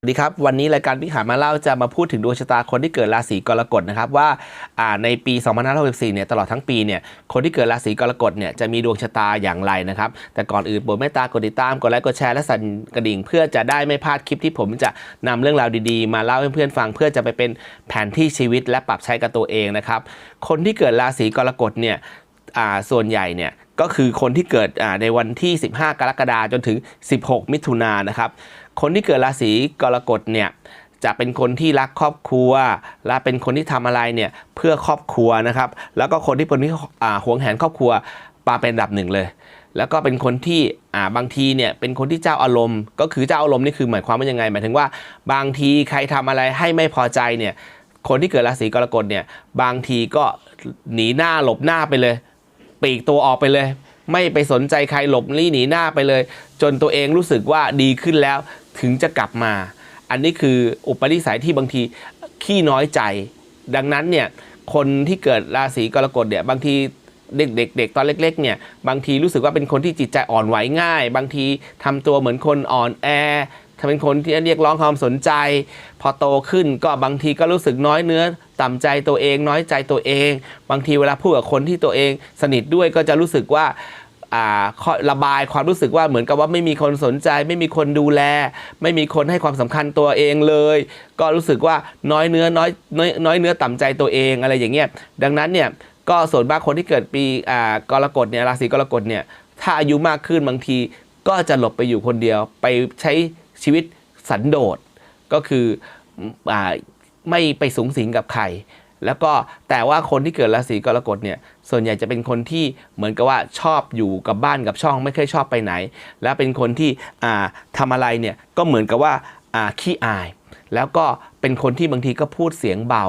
สวัสดีครับ วันนี้รายการพิหารมาเล่าจะมาพูดถึงดวงชะตาคนที่เกิดราศีกรกฎนะครับว่าอ่าในปี 2564เนี่ยตลอดทั้งปีเนี่ยคนที่เกิดราศีกรกฎเนี่ยจะมีดวงชะตาอย่างไรนะครับแต่ก่อนอื่นโปรดเมตตากดติดตามกดไลค์กดแชร์และสั่นกระดิ่ง เพื่อจะได้ไม่พลาดคลิปที่ผมจะนำเรื่องราวดีๆ มาเล่าให้เพื่อนๆฟัง เพื่อจะไปเป็นแผนที่ชีวิตและปรับใช้กับตัวเองนะครับคนที่เกิดราศีกรกฎเนี่ยส่วนใหญ่เนี่ยก็คือคนที่เกิดในวันที่ 15 กรกฎาคมจนถึง 16 มิถุนายนนะครับ คนที่เกิดราศีกรกฎเนี่ยจะเป็นคนที่รักครอบครัว และเป็นคนที่ทำอะไรเนี่ยเพื่อครอบครัวนะครับ แล้วก็คนที่เป็นที่อ่าหวงแหนครอบครัวมาเป็นดับหนึ่งเลย แล้วก็เป็นคนที่บางทีเนี่ยเป็นคนที่เจ้าอารมณ์ ก็คือเจ้าอารมณ์นี่คือหมายความว่ายังไง หมายถึงว่าบางทีใครทำอะไรให้ไม่พอใจเนี่ยคนที่เกิดราศีกรกฎเนี่ยบางทีก็หนีหน้าหลบหน้าไปเลย ปีกตัวออกไปเลย ไม่ไปสนใจใครหลบลี่หนีหน้าไปเลย จนตัวเองรู้สึกว่าดีขึ้นแล้ว ถึงจะกลับมา อันนี้คืออุปนิสัยที่บางทีขี้น้อยใจ ดังนั้นเนี่ยคนที่เกิดราศีกรกฎเนี่ยบางทีเด็กๆเด็กตอนเล็กๆเนี่ยบางทีรู้สึกว่าเป็นคนที่จิตใจอ่อนไหวง่าย บางทีทำตัวเหมือนคนอ่อนแอถ้าเป็นคนที่เรียกร้องความสนใจ พอโตขึ้นก็บางทีก็รู้สึกน้อยเนื้อ ต่ำใจตัวเอง น้อยใจตัวเอง บางทีเวลาพูดกับคนที่ตัวเอง สนิทด้วยก็จะรู้สึกว่า ระบายความรู้สึกว่าเหมือนกับว่าไม่มีคนสนใจ ไม่มีคนดูแล ไม่มีคนให้ความสำคัญตัวเองเลย ก็รู้สึกว่าน้อยเนื้อน้อยน้อยน้อยเนื้อต่ำใจตัวเองอะไรอย่างเงี้ยดังนั้นเนี่ยก็ส่วนมากคนที่เกิดปีกรกฎเนี่ยราศีกรกฎเนี่ยถ้าอายุมากขึ้นบางทีก็จะหลบไปอยู่คนเดียว ไปใช้ชีวิตสันโดษก็คืออไม่ไปสูงสิงกับใคร แล้วก็แต่ว่าคนที่เกิดราศีกรกฎเนี่ยส่วนใหญ่จะเป็นคนที่เหมือนกับว่าชอบอยู่กับบ้านกับช่องไม่เคยชอบไปไหน และเป็นคนที่อ่าทำอะไรเนี่ยก็เหมือนกับว่าขี้อาย แล้วก็เป็นคนที่บางทีก็พูดเสียงเบา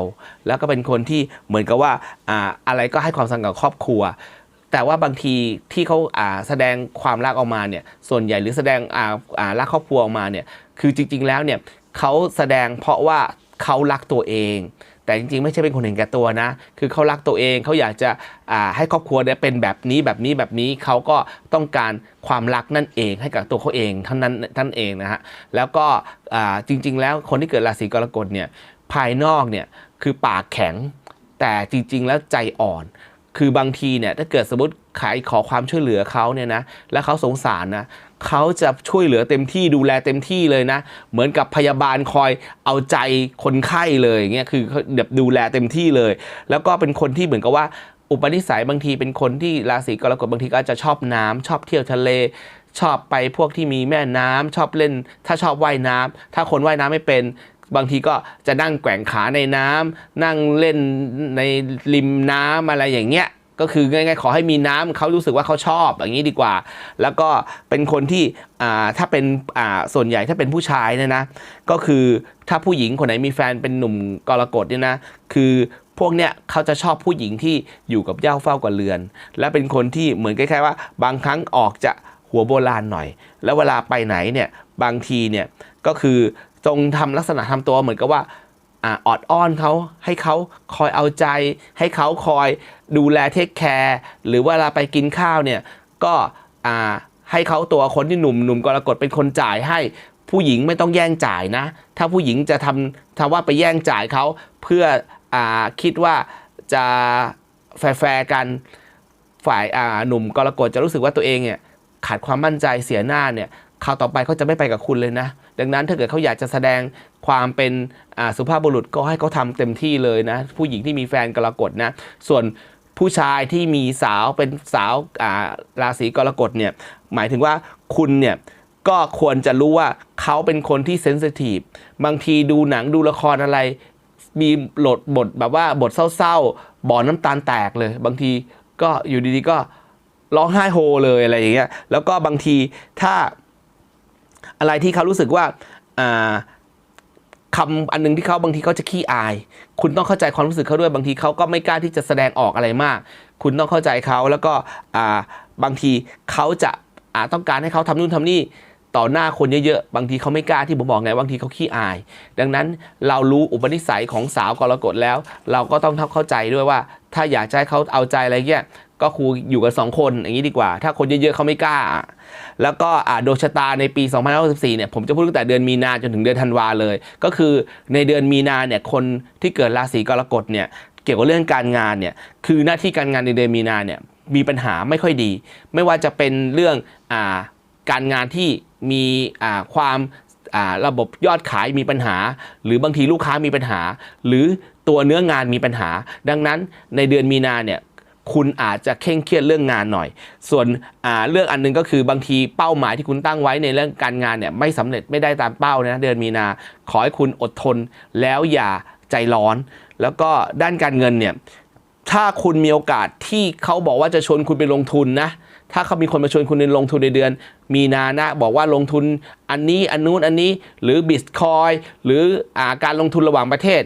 แล้วก็เป็นคนที่เหมือนกับว่าอาอะไรก็ให้ความสำคัญกับครอบครัวแต่ว่าบางทีที่เขาาแสดงความรักออกมาเนี่ยส่วนใหญ่หรือแสดงรักครอบครัวออกมาเนี่ยคือจริงๆแล้วเนี่ยเขาแสดงเพราะว่าเขารักตัวเอง แต่จริงๆ ไม่ใช่เป็นคนเห็นแก่ตัวนะ คือเขารักตัวเองเขาอยากจะให้ครอบครัวได้เป็นแบบนี้แบบนี้แบบนี้เขาก็ต้องการความรักนั่นเองให้กับตัวเขาเองเท่านั้นท่านเองนะฮะแล้วก็จริง ๆ แล้วคนที่เกิดราศีกรกฎเนี่ยภายนอกเนี่ยคือปากแข็งแต่จริง ๆ แล้วใจอ่อน คือบางทีเนี่ยถ้าเกิดสมมติใครขอความช่วยเหลือเขาเนี่ยนะแล้วเขาสงสารนะเขาจะช่วยเหลือเต็มที่ดูแลเต็มที่เลยนะ เหมือนกับพยาบาลคอยเอาใจคนไข้เลยเงี้ยคือเขาแบบดูแลเต็มที่เลย แล้วก็เป็นคนที่เหมือนกับว่าอุปนิสัยบางทีเป็นคนที่ราศีกรกฎบางทีก็จะชอบน้ำชอบเที่ยวทะเล ชอบไปพวกที่มีแม่น้ำชอบเล่น ถ้าชอบว่ายน้ำถ้าคนว่ายน้ำไม่เป็น บางทีก็จะนั่งแกว่งขาในน้ำนั่งเล่นในริมน้ำอะไรอย่างเงี้ยก็คือง่ายๆขอให้มีน้ำเขารู้สึกว่าเขาชอบอย่างนี้ดีกว่า แล้วก็เป็นคนที่ถ้าเป็นส่วนใหญ่ถ้าเป็นผู้ชายเนี่ยนะ ก็คือถ้าผู้หญิงคนไหนมีแฟนเป็นหนุ่มกรกฎเนี่ยนะ คือพวกเนี้ยเขาจะชอบผู้หญิงที่อยู่กับเย้าเฝ้ากับเรือน และเป็นคนที่เหมือนคล้ายๆว่า บางครั้งออกจะหัวโบราณหน่อย แล้วเวลาไปไหนเนี่ยบางทีเนี่ยก็คือ จงทำลักษณะทำตัวเหมือนกับว่าอ่อดอ้อนเขาให้เขาคอยเอาใจ ให้เขาคอยดูแลเทคแคร์หรือเวลาไปกินข้าวเนี่ยก็ให้เขาตัวคนที่หนุ่มหนุ่มกรกฎเป็นคนจ่ายให้ผู้หญิงไม่ต้องแย่งจ่ายนะ ถ้าผู้หญิงจะทำทำว่าไปแย่งจ่ายเขาเพื่ออคิดว่าจะแฟร์กันฝ่ายหนุ่มกรกฎจะรู้สึกว่าตัวเองเนี่ยขาดความมั่นใจเสียหน้าเนี่ยคราวต่อไปเขาจะไม่ไปกับคุณเลยนะ ดังนั้นถ้าเกิดเขาอยากจะแสดงความเป็นสุภาพบุรุษก็ให้เขาทำเต็มที่เลยนะ ผู้หญิงที่มีแฟนกรกฎนะ ส่วนผู้ชายที่มีสาวเป็นสาวราศีกรกฎเนี่ยหมายถึงว่าคุณเนี่ยก็ควรจะรู้ว่าเขาเป็นคนที่เซนซิทีฟบางทีดูหนังดูละครอะไร มีหลดบทแบบว่าบทเศร้าๆบ่อน้ำตาลแตกเลย บางทีก็อยู่ดีๆก็ร้องไห้โฮเลยอะไรอย่างเงี้ยแล้วก็บางทีถ้า อะไรที่เขารู้สึกว่าอ่าคำอันหนึงที่เขาบางทีเขาจะขี้อาย คุณต้องเข้าใจความรู้สึกเขาด้วยบางทีเขาก็ไม่กล้าที่จะแสดงออกอะไรมาก คุณต้องเข้าใจเขาแล้วก็บางทีเขาจะาต้องการให้เขาทำนู่นทำนี่ต่อหน้าคนเยอะๆ บางทีเขาไม่กล้าที่ผมบอกไง บางทีเขาขี้อาย ดังนั้นเรารู้อุปนิสัยของสาวกรกฎแล้ว เราก็ต้องทักเข้าใจด้วยว่า ถ้าอยากให้เขาเอาใจอะไรเงี้ย ก็ครูอยู่กันสองคนอย่างนี้ดีกว่า ถ้าคนเยอะๆเขาไม่กล้า แล้วก็อ่าดวงชะตาในปี 2564เนี่ยผมจะพูดตั้งแต่เดือนมีนาจนถึงเดือนธันวาเลย ก็คือในเดือนมีนาเนี่ยคนที่เกิดราศีกรกฎเนี่ยเกี่ยวกับเรื่องการงานเนี่ยคือหน้าที่การงานในเดือนมีนาเนี่ยมีปัญหาไม่ค่อยดี ไม่ว่าจะเป็นเรื่องอ่าการงานที่มีอ่าความอ่าระบบยอดขายมีปัญหา หรือบางทีลูกค้ามีปัญหา หรือตัวเนื้องานมีปัญหา ดังนั้นในเดือนมีนาเนี่ย คุณอาจจะเคร่งเครียดเรื่องงานหน่อย ส่วนเรื่องอันหนึงก็คือบางทีเป้าหมายที่คุณตั้งไว้ในเรื่องการงานเนี่ยไม่สำเร็จไม่ได้ตามเป้านะเดือนมีนา ขอให้คุณอดทนแล้วอย่าใจร้อน แล้วก็ด้านการเงินเนี่ยถ้าคุณมีโอกาสที่เขาบอกว่าจะชวนคุณไปลงทุนนะถ้าเขามีคนมาชวนคุณในลงทุนในเดือน มีนานะบอกว่าลงทุนอันนี้อันนู้นอันนี้หรือบิตคอยหรืออาการลงทุนระหว่างประเทศ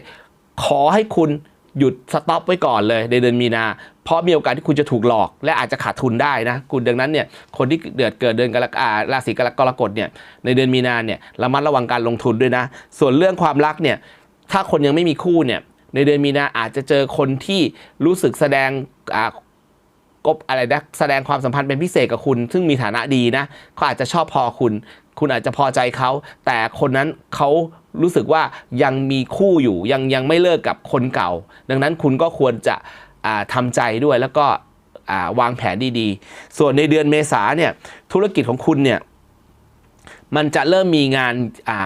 ขอให้คุณ หยุดสต็อปไว้ก่อนเลยในเดือนมีนาเพราะมีโอกาสที่คุณจะถูกหลอก และอาจจะขาดทุนได้นะคุณดังนั้นเนี่ยคนที่เดือดเกิดเดือนกรกฎาราศีกรกฎเนี่ยในเดือนมีนาเนี่ยระมัดระวังการลงทุนด้วยนะ ส่วนเรื่องความรักเนี่ยถ้าคนยังไม่มีคู่เนี่ยในเดือนมีนาอาจจะเจอคนที่รู้สึกแสดงกบอะไรนะแสดงความสัมพันธ์เป็นพิเศษกับคุณ ซึ่งมีฐานะดีนะเขาอาจจะชอบพอคุณ คุณอาจจะพอใจเขา แต่คนนั้นเขารู้สึกว่ายังมีคู่อยู่ยังยังไม่เลิกกับคนเก่า ดังนั้นคุณก็ควรจะอ่าทำใจด้วยแล้วก็วางแผนดีๆ ส่วนในเดือนเมษาเนี่ยธุรกิจของคุณเนี่ยมันจะเริ่มมีงาน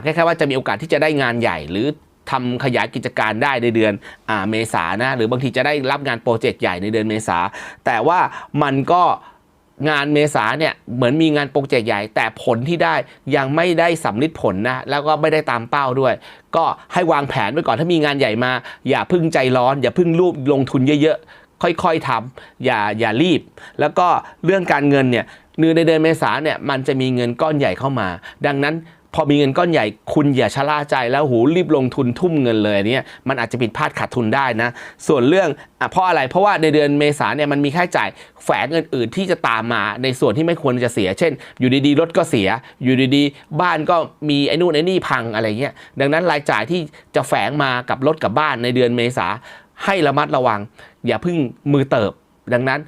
คล้ายๆว่าจะมีโอกาสที่จะได้งานใหญ่ หรือทำขยายกิจการได้ในเดือนอเมษานะหรือบางทีจะได้รับงานโปรเจกต์ใหญ่ในเดือนเมษาแต่ว่ามันก็ งานเมษาเนี่ยเหมือนมีงานโปรเจกต์ใหญ่ แต่ผลที่ได้ยังไม่ได้สำลิดผลนะ แล้วก็ไม่ได้ตามเป้าด้วย ก็ให้วางแผนไว้ก่อนถ้ามีงานใหญ่มา อย่าพึ่งใจร้อน อย่าพึ่งรูปลงทุนเยอะๆ ค่อยๆทำอย่าอย่ารีบ แล้วก็เรื่องการเงินเนี่ยเนือในเดือนเมษาเนี่ยมันจะมีเงินก้อนใหญ่เข้ามา ดังนั้น พอมีเงินก้อนใหญ่คุณอย่าชะล่าใจแล้วหูรีบลงทุนทุ่มเงินเลยนเนี่ยมันอาจจะผิดพลาดขาดทุนได้นะ ส่วนเรื่องอเพราะอะไรเพราะว่าในเดือนเมษาเนี่ยมันมีค่าใช้จ่ายแฝงอื่นๆที่จะตามมาในส่วนที่ไม่ควรจะเสีย เช่น อยู่ดีๆรถก็เสีย อยู่ดีๆ บ้านก็มีไอ้นู่นไอ้นี่พังอะไรเงี้ยดังนั้นรายจ่ายที่จะแฝงมากับรถกับบ้านในเดือนเมษาให้ระมัดระวัง อย่าพิ่งมือเติบ ดังนั้น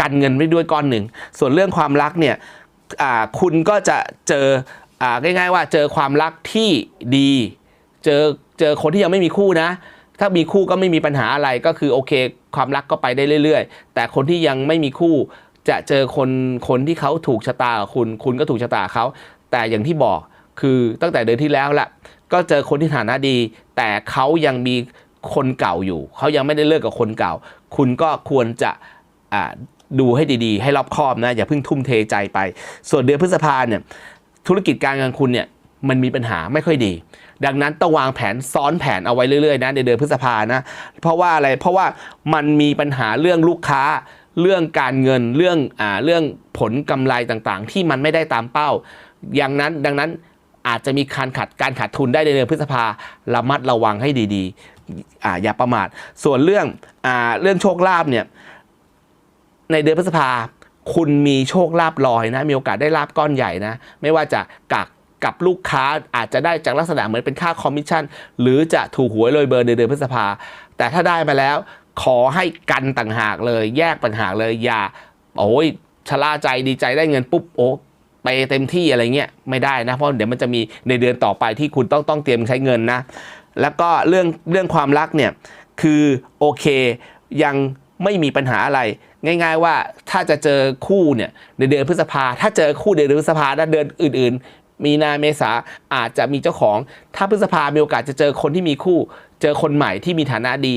กันเงินไว้ด้วยก้อนหนึ่งส่วนเรื่องความรักเนี่ยคุณก็จะเจอ ง่ายๆว่าเจอความรักที่ดี เจอเจอคนที่ยังไม่มีคู่นะ ถ้ามีคู่ก็ไม่มีปัญหาอะไรก็คือโอเค ความรักก็ไปได้เรื่อย ๆ แต่คนที่ยังไม่มีคู่จะเจอคนคนที่เขาถูกชะตาคุณคุณก็ถูกชะตาเขาแต่อย่างที่บอกคือตั้งแต่เดือนที่แล้วละก็เจอคนที่ฐานะดี แต่เขายังมีคนเก่าอยู่ เขายังไม่ได้เลิกกับคนเก่า คุณก็ควรจะอ่าดูให้ดีๆ ให้รอบคอบนะ อย่าเพิ่งทุ่มเทใจไป ส่วนเดือนพฤษภาเนี่ย ธุรกิจการเงินคุณเนี่ยมันมีปัญหาไม่ค่อยดี ดังนั้นต้องวางแผนซ้อนแผนเอาไว้เรื่อยๆนะในเดือนพฤษภานะ เพราะว่าอะไร เพราะว่ามันมีปัญหาเรื่องลูกค้า เรื่องการเงิน เรื่องอ่าเรื่องผลกำไรต่างๆ ที่มันไม่ได้ตามเป้า อย่างนั้นดังนั้นอาจจะมีการขาดการขาดทุนได้ในเดือนพฤษภาระมัดระวังให้ดีๆอ่าอย่าประมาท ส่วนเรื่องอ่าเรื่องโชคลาภเนี่ยในเดือนพฤษภา คุณมีโชคลาภลอยนะ มีโอกาสได้ลาบก้อนใหญ่นะ ไม่ว่าจะกักกับลูกค้าอาจจะได้จากลักษณะเหมือนเป็นค่าคอมมิชชั่น หรือจะถูกหวยโรยเบอร์ในเดือนพฤษภา แต่ถ้าได้มาแล้วขอให้กันต่างหากเลย แยกปัญหากเลยอย่าโอ้ยชะล่าใจดีใจได้เงินปุ๊บโอ้ไปเต็มที่อะไรเงี้ยไม่ได้นะ เพราะเดี๋ยวมันจะมีในเดือนต่อไปที่คุณต้องต้องเตรียมใช้เงินนะ แล้วก็เรื่องเรื่องความรักเนี่ยคือโอเคยังไม่มีปัญหาอะไร ง่าย ๆ ว่าถ้าจะเจอคู่เนี่ยในเดือนพฤษภา ถ้าเจอคู่เดือนพฤษภาและเดือนอื่น ๆ มีนาเมษาอาจจะมีเจ้าของ ถ้าพฤษภามีโอกาสจะเจอคนที่มีคู่ เจอคนใหม่ที่มีฐานะดี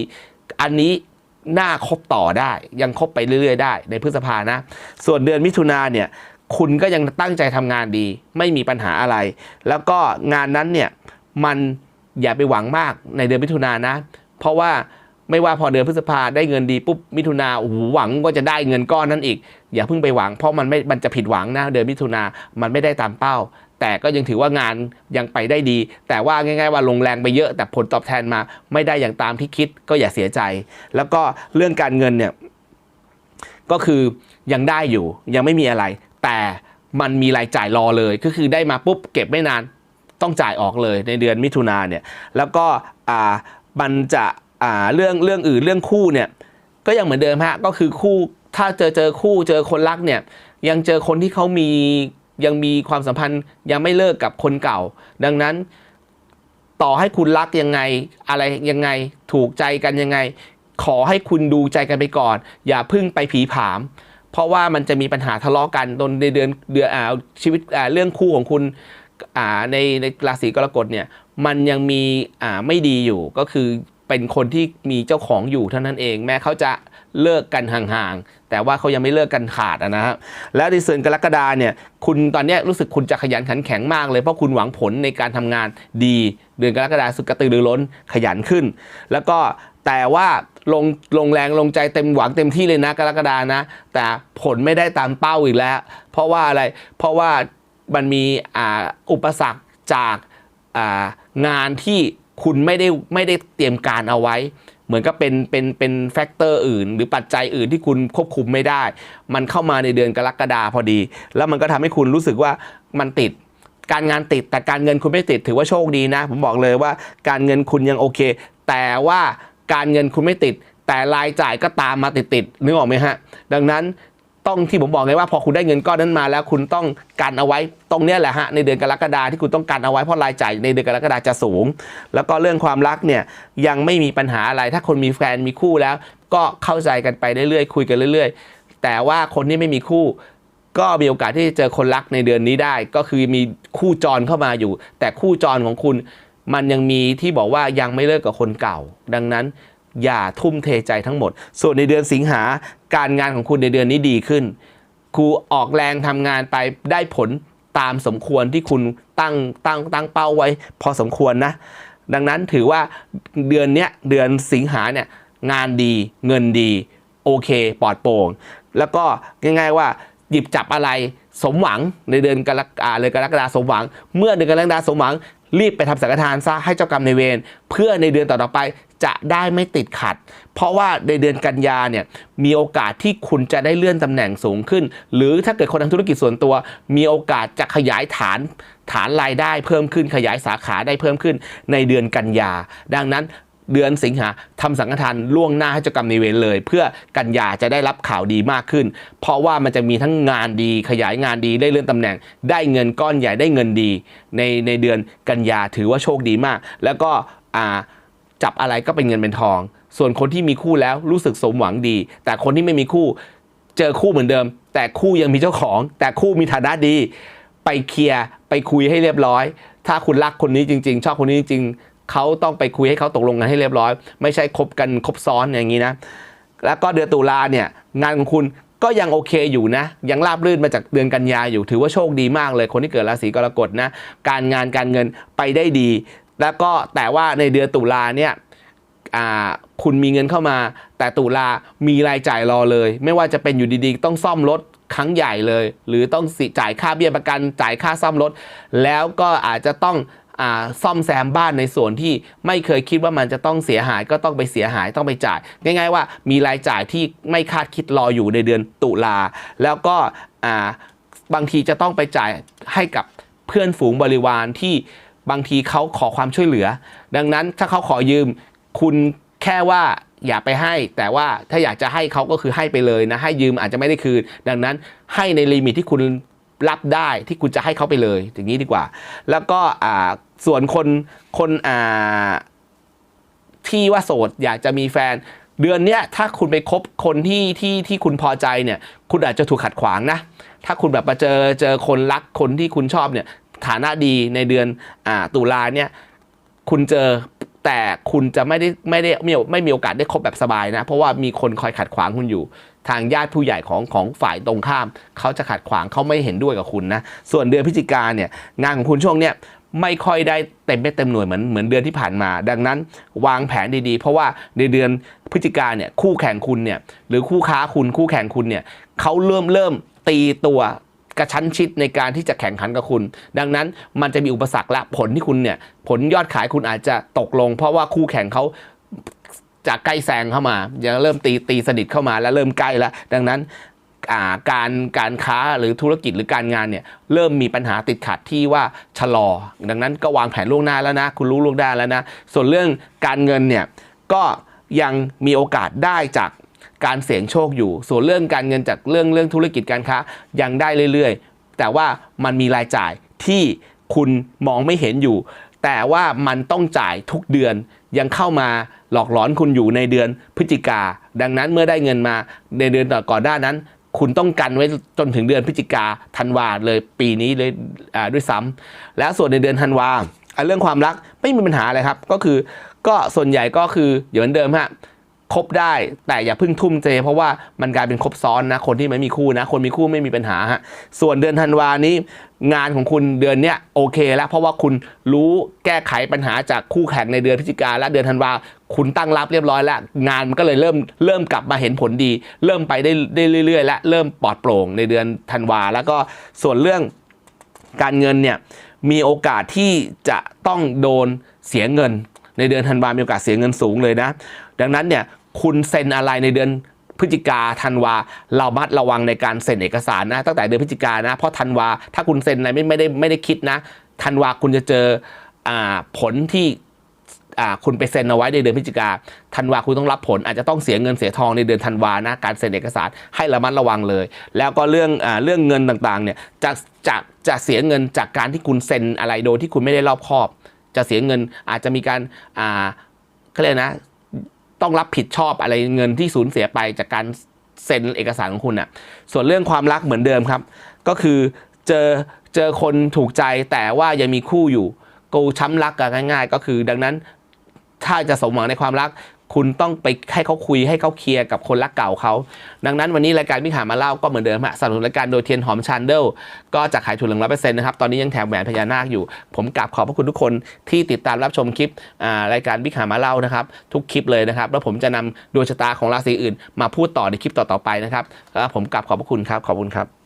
อันนี้น่าคบต่อได้ ยังคบไปเรื่อยๆ ได้ ในพฤษภานะ ส่วนเดือนมิถุนาเนี่ยคุณก็ยังตั้งใจทำงานดี ไม่มีปัญหาอะไร แล้วก็งานนั้นเนี่ยมันอย่าไปหวังมากในเดือนมิถุนานะ เพราะว่า ไม่ว่าพอเดือนพฤษภาได้เงินดีปุ๊บมิถุนาโอ้โหหวังว่าจะได้เงินก้อนนั้นอีก อย่าเพิ่งไปหวังเพราะมันไม่มันจะผิดหวังนะเดือนมิถุนามันไม่ได้ตามเป้า แต่ก็ยังถือว่างานยังไปได้ดี แต่ว่าง่าย ๆ ว่าลงแรงไปเยอะ แต่ผลตอบแทนมา ไม่ได้อย่างตามที่คิดก็อย่าเสียใจ แล้วก็เรื่องการเงินเนี่ยก็คือยังได้อยู่ยังไม่มีอะไร แต่มันมีรายจ่ายรอเลย ก็คือได้มาปุ๊บเก็บไม่นานต้องจ่ายออกเลยในเดือนมิถุนาเนี่ยแล้วก็อ่ามันจะ อ่าเรื่องเรื่องอื่นเรื่องคู่เนี่ยก็ยังเหมือนเดิมฮะก็คือคู่ถ้าเจอเจอคู่เจอคนรักเนี่ยยังเจอคนที่เขามียังมีความสัมพันธ์ยังไม่เลิกกับคนเก่า ดังนั้นต่อให้คุณรักยังไงอะไรยังไงถูกใจกันยังไง ขอให้คุณดูใจกันไปก่อน อย่าพึ่งไปผีผาม เพราะว่ามันจะมีปัญหาทะเลาะกันตนในเดือนเดือนอ่าชีวิตอ่าเรื่องคู่ของคุณอ่าในในราศีกรกฎเนี่ยมันยังมีอ่าไม่ดีอยู่ก็คือ เป็นคนที่มีเจ้าของอยู่เท่านั้นเอง แม้เขาจะเลิกกันห่างๆ แต่ว่าเขายังไม่เลิกกันขาดอะนะครับแล้วในส่วนกรกฎาเนี่ยคุณตอนนี้รู้สึกคุณจะขยันขันแข็งมากเลย เพราะคุณหวังผลในการทำงานดี เดือนกรกฎาสุดกระตือรือร้นขยันขึ้น แล้วก็แต่ว่าลงลงแรงลงใจเต็มหวังเต็มที่เลยนะกรกฎานะ แต่ผลไม่ได้ตามเป้าอีกแล้ว เพราะว่าอะไรเพราะว่ามันมีอ,อุปสรรคจากงานที่ คุณไม่ได้ไม่ได้เตรียมการเอาไว้ เหมือนกับเป็นเป็นเป็นแฟกเตอร์อื่น หรือปัจจัยอื่นที่คุณควบคุมไม่ได้ มันเข้ามาในเดือนกรกฎาพอดี แล้วมันก็ทำให้คุณรู้สึกว่ามันติดการงานติดแต่การเงินคุณไม่ติดถือว่าโชคดีนะ ผมบอกเลยว่าการเงินคุณยังโอเค แต่ว่าการเงินคุณไม่ติด แต่รายจ่ายก็ตามมาติดติดๆนึกออกไหมฮะ ดังนั้น ต้องที่ผมบอกไงว่าพอคุณได้เงินก้อนนั้นมาแล้วคุณต้องกันเอาไว้ตรงนี้แหละฮะในเดือนกรกฎาที่คุณต้องกันเอาไว้เพราะรายจ่ายในเดือนกรกฎาจะสูง แล้วก็เรื่องความรักเนี่ยยังไม่มีปัญหาอะไร ถ้าคนมีแฟนมีคู่แล้ว ก็เข้าใจกันไปเรื่อยๆคุยกันเรื่อย ๆ แต่ว่าคนที่ไม่มีคู่ก็มีโอกาสที่จะเจอคนรักในเดือนนี้ได้ ก็คือมีคู่จรเข้ามาอยู่ แต่คู่จรของคุณ มันยังมีที่บอกว่ายังไม่เลิกกับคนเก่า ดังนั้น อย่าทุ่มเทใจทั้งหมด ส่วนในเดือนสิงหาการงานของคุณในเดือนนี้ดีขึ้นครูออกแรงทำงานไปได้ผลตามสมควรที่คุณตั้งตั้งตั้งเป้าไว้ พอสมควรนะ ดังนั้นถือว่าเดือนเนี้ยเดือนสิงหาเนี่ยงานดีเงินดี โอเคปลอดโปร่ง แล้วก็ง่ายๆว่าหยิบจับอะไรสมหวังในเดือนกรกฎาเลยกรกฎาสมหวัง เมื่อเดือนกรกฎาสมหวัง รีบไปทำสังฆทานซะให้เจ้ากรรมในเวรเพื่อในเดือนต่อๆไปจะได้ไม่ติดขัด เพราะว่าในเดือนกันยาเนี่ยมีโอกาสที่คุณจะได้เลื่อนตำแหน่งสูงขึ้น หรือถ้าเกิดคนทำธุรกิจส่วนตัว มีโอกาสจะขยายฐานฐานรายได้เพิ่มขึ้นขยายสาขาได้เพิ่มขึ้นในเดือนกันยา ดังนั้น เดือนสิงหาทำสังฆทานล่วงหน้าให้เจ้ากรรมนายเวรเลย เพื่อกันยาจะได้รับข่าวดีมากขึ้น เพราะว่ามันจะมีทั้งงานดีขยายงานดีได้เลื่อนตำแหน่ง ได้เงินก้อนใหญ่ได้เงินดี ในในเดือนกันยาถือว่าโชคดีมาก แล้วก็จับอะไรก็เป็นเงินเป็นทอง ส่วนคนที่มีคู่แล้วรู้สึกสมหวังดี แต่คนที่ไม่มีคู่เจอคู่เหมือนเดิม แต่คู่ยังมีเจ้าของ แต่คู่มีฐานะดี ไปเคลียร์ไปคุยให้เรียบร้อย ถ้าคุณรักคนนี้จริง ๆ ชอบคนนี้จริง เขาต้องไปคุยให้เขาตกลงกันให้เรียบร้อย ไม่ใช่คบกันคบซ้อนอย่างนี้นะ แล้วก็เดือนตุลาเนี่ยงานของคุณก็ยังโอเคอยู่นะ ยังราบรื่นมาจากเดือนกันยาอยู่ถือว่าโชคดีมากเลยคนที่เกิดราศีกรกฎนะการงานการเงินไปได้ดี แล้วก็แต่ว่าในเดือนตุลาเนี่ยคุณมีเงินเข้ามา แต่ตุลามีรายจ่ายรอเลย ไม่ว่าจะเป็นอยู่ดีๆ ต้องซ่อมรถครั้งใหญ่เลย หรือต้องจ่ายค่าเบี้ยประกันจ่ายค่าซ่อมรถ แล้วก็อาจจะต้อง ซ่อมแซมบ้านในส่วนที่ไม่เคยคิดว่ามันจะต้องเสียหายก็ต้องไปเสียหายต้องไปจ่าย ง่าย ๆ ว่ามีรายจ่ายที่ไม่คาดคิดรออยู่ในเดือนตุลาแล้วก็บางทีจะต้องไปจ่ายให้กับเพื่อนฝูงบริวารที่บางทีเขาขอความช่วยเหลือ ดังนั้นถ้าเขาขอยืมคุณแค่ว่าอย่าไปให้ แต่ว่าถ้าอยากจะให้เขาก็คือให้ไปเลยนะ ให้ยืมอาจจะไม่ได้คืน ดังนั้นให้ในลิมิตที่คุณรับได้ที่คุณจะให้เขาไปเลยอย่างนี้ดีกว่า แล้วก็ ส่วนคนคนอ่าที่ว่าโสดอยากจะมีแฟน เดือนเนี้ยถ้าคุณไปคบคนที่ที่ที่คุณพอใจเนี่ย คุณอาจจะถูกขัดขวางนะ ถ้าคุณแบบมาเจอเจอคนรักคนที่คุณชอบเนี่ย ฐานะดีในเดือนอ่าตุลาเนี่ย คุณเจอแต่คุณจะไม่ได้ไม่ได้ไม่ไม่มีโอกาสได้คบแบบสบายนะ เพราะว่ามีคนคอยขัดขวางคุณอยู่ ทางญาติผู้ใหญ่ของของฝ่ายตรงข้าม เขาจะขัดขวางเขาไม่เห็นด้วยกับคุณนะ ส่วนเดือนพฤศจิกาเนี่ยงานของคุณช่วงเนี้ย ไม่ค่อยได้เต็มเม็ดเต็มหน่วยเหมือนเหมือนเดือนที่ผ่านมา ดังนั้นวางแผนดีๆ เพราะว่าในเดือนพฤศจิกาเนี่ยคู่แข่งคุณเนี่ยหรือคู่ค้าคุณคู่แข่งคุณเนี่ยเขาเริ่มเริ่มตีตัวกระชั้นชิดในการที่จะแข่งขันกับคุณ ดังนั้นมันจะมีอุปสรรคและผลที่คุณเนี่ยผลยอดขายคุณอาจจะตกลง เพราะว่าคู่แข่งเขาจะใกล้แซงเข้ามายังเริ่มตีตีสนิทเข้ามาแล้วเริ่มใกล้แล้ว ดังนั้น การการค้าหรือธุรกิจหรือการงานเนี่ยเริ่มมีปัญหาติดขัดที่ว่าชะลอ ดังนั้นก็วางแผนล่วงหน้าแล้วนะ คุณรู้ล่วงหน้าแล้วนะ ส่วนเรื่องการเงินเนี่ยก็ยังมีโอกาสได้จากการเสี่ยงโชคอยู่ ส่วนเรื่องการเงินจากเรื่องเรื่องธุรกิจการค้ายังได้เรื่อยๆ แต่ว่ามันมีรายจ่ายที่คุณมองไม่เห็นอยู่ แต่ว่ามันต้องจ่ายทุกเดือนยังเข้ามาหลอกหลอนคุณอยู่ในเดือนพฤศจิกา ดังนั้นเมื่อได้เงินมาในเดือนต่อก่อนหน้านั้น คุณต้องกันไว้จนถึงเดือนพฤศจิกาธันวาเลยปีนี้เลยด้วยซ้ำแล้วส่วนในเดือนธันวาเรื่องความรักไม่มีปัญหาอะไรครับ ก็คือก็ส่วนใหญ่ก็คืออย่างเดิมฮะ คบได้ แต่อย่าเพิ่งทุ่มเทเพราะว่ามันกลายเป็นคบซ้อนนะ คนที่ไม่มีคู่นะ คนมีคู่ไม่มีปัญหาฮะส่วนเดือนธันวานี้งานของคุณเดือนเนี้ยโอเคแล้ว เพราะว่าคุณรู้แก้ไขปัญหาจากคู่แข่งในเดือนพฤศจิกาและเดือนธันวาคุณตั้งรับเรียบร้อยแล้ว งานมันก็เลยเริ่มเริ่มกลับมาเห็นผลดี เริ่มไปได้ได้เรื่อย ๆ และเริ่มปลอดโปร่งในเดือนธันวา แล้วก็ส่วนเรื่องการเงินเนี่ยมีโอกาสที่จะต้องโดนเสียเงิน ในเดือนธันวามีโอกาสเสียเงินสูงเลยนะ ดังนั้นเนี่ย คุณเซ็นอะไรในเดือนพฤศจิกาธันวาเรามัดระวังในการเซ็นเอกสารนะ ตั้งแต่เดือนพฤศจิกานะ เพราะธันวาถ้าคุณเซ็นอะไรไม่ไม่ได้ไม่ได้คิดนะธันวาคุณจะเจอผลที่คุณไปเซ็นเอาไว้ในเดือนพฤศจิกาธันวาคุณต้องรับผล อาจจะต้องเสียเงินเสียทองในเดือนธันวานะการเซ็นเอกสารให้ระมัดระวังเลย แล้วก็เรื่องอเรื่องเงินต่างๆเนี่ยจะจะจะเสียเงินจากการที่คุณเซ็นอะไรโดยที่คุณไม่ได้รอบคอบ จะเสียเงินอาจจะมีการอ่าเขาเรียกนะ ต้องรับผิดชอบอะไรเงินที่สูญเสียไปจากการเซ็นเอกสารของคุณน่ะ ส่วนเรื่องความรักเหมือนเดิมครับ ก็คือเจอเจอคนถูกใจแต่ว่ายังมีคู่อยู่ กูช้ำรักกันง่าย ๆ ก็คือ ดังนั้นถ้าจะสมหวังในความรัก คุณต้องไปให้เขาคุยให้เขาเคลียร์กับคนรักเก่าเขา ดังนั้นวันนี้รายการพิหามาเล่าก็เหมือนเดิมฮะสนับสนุนรายการโดยเทียนหอมชันเดลก็จะขายถุงหนึ่งร้อยเปอร์เซ็นต์นะครับ ตอนนี้ยังแถมแหวนพญานาคอยู่ ผมกราบขอบพระคุณทุกคนที่ติดตามรับชมคลิปอ่ารายการพิหามาเล่านะครับ ทุกคลิปเลยนะครับ แล้วผมจะนำดวงชะตาของราศีอื่น มาพูดต่อในคลิปต่อๆไปนะครับแล้วผมกราบขอบพระคุณครับขอบคุณครับ